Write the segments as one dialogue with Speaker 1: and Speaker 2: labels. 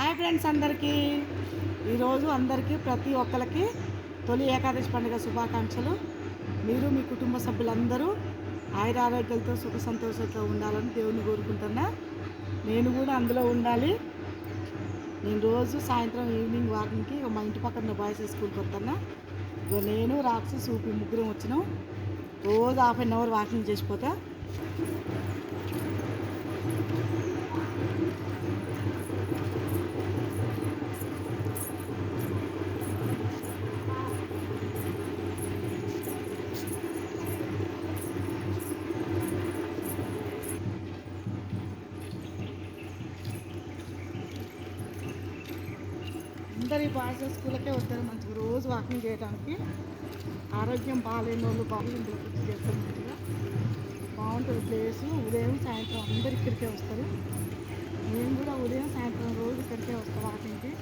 Speaker 1: Hi friends అందరికీ. ఈరోజు అందరికీ ప్రతి ఒక్కరికి తొలి ఏకాదశి పండుగ శుభాకాంక్షలు. మీరు మీ కుటుంబ సభ్యులందరూ ఆయురారోగ్యాలతో సుఖ సంతోషంతో ఉండాలని దేవుని కోరుకుంటున్నా. నేను కూడా అందులో ఉండాలి. నేను రోజు సాయంత్రం ఈవినింగ్ వాకింగ్కి మా ఇంటి పక్కన బాయ్స్ స్కూల్కి వస్తున్నా. ఇగో నేను రాక్సి సూపి ముగ్గురం వచ్చినాం. రోజు హాఫ్ అన్ అవర్ వాకింగ్ చేసిపోతా అందరు ఈ బాయ్స్ స్కూల్కే వస్తారు మంచిగా రోజు వాకింగ్ చేయడానికి ఆరోగ్యం బాగాలేని వాళ్ళు బాగుంది ఇందులో చేస్తారు మంచిగా. బాగుంటుంది ప్లేస్ ఉదయం సాయంత్రం అందరు ఇక్కడికే వస్తారు. మేము కూడా ఉదయం సాయంత్రం రోజు ఇక్కడికే వస్తాం వాకింగ్కి.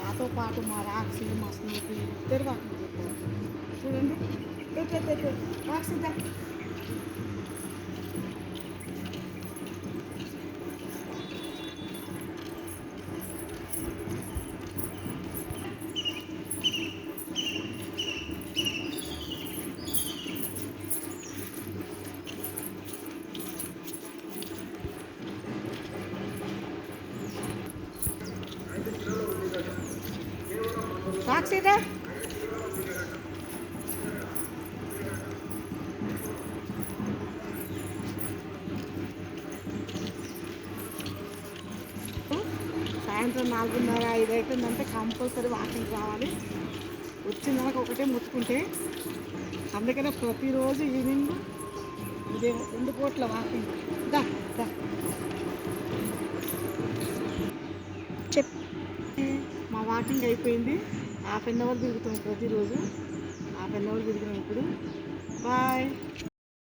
Speaker 1: నాతో పాటు మా రాక్సి మా స్నేహితులు ఇద్దరు వాకింగ్ చేస్తారు. చూడండి. ఎట్లా సాక్షిదా hmm? సాయంత్రం నాలుగున్నర ఐదు అవుతుందంటే కంపల్సరీ వాకింగ్ రావాలి. వచ్చిన దాకా ఒకటే ముట్టుకుంటే అందుకనే ప్రతిరోజు ఈవినింగ్ ఇదే రెండు కోట్ల వాకింగ్.
Speaker 2: చెప్
Speaker 1: మా వాకింగ్ అయిపోయింది. హాఫ్ అన్ అవర్ తిరుగుతాం ప్రతిరోజు. హాఫ్ అన్ అవర్ తిరిగినాం ఇప్పుడు. బాయ్.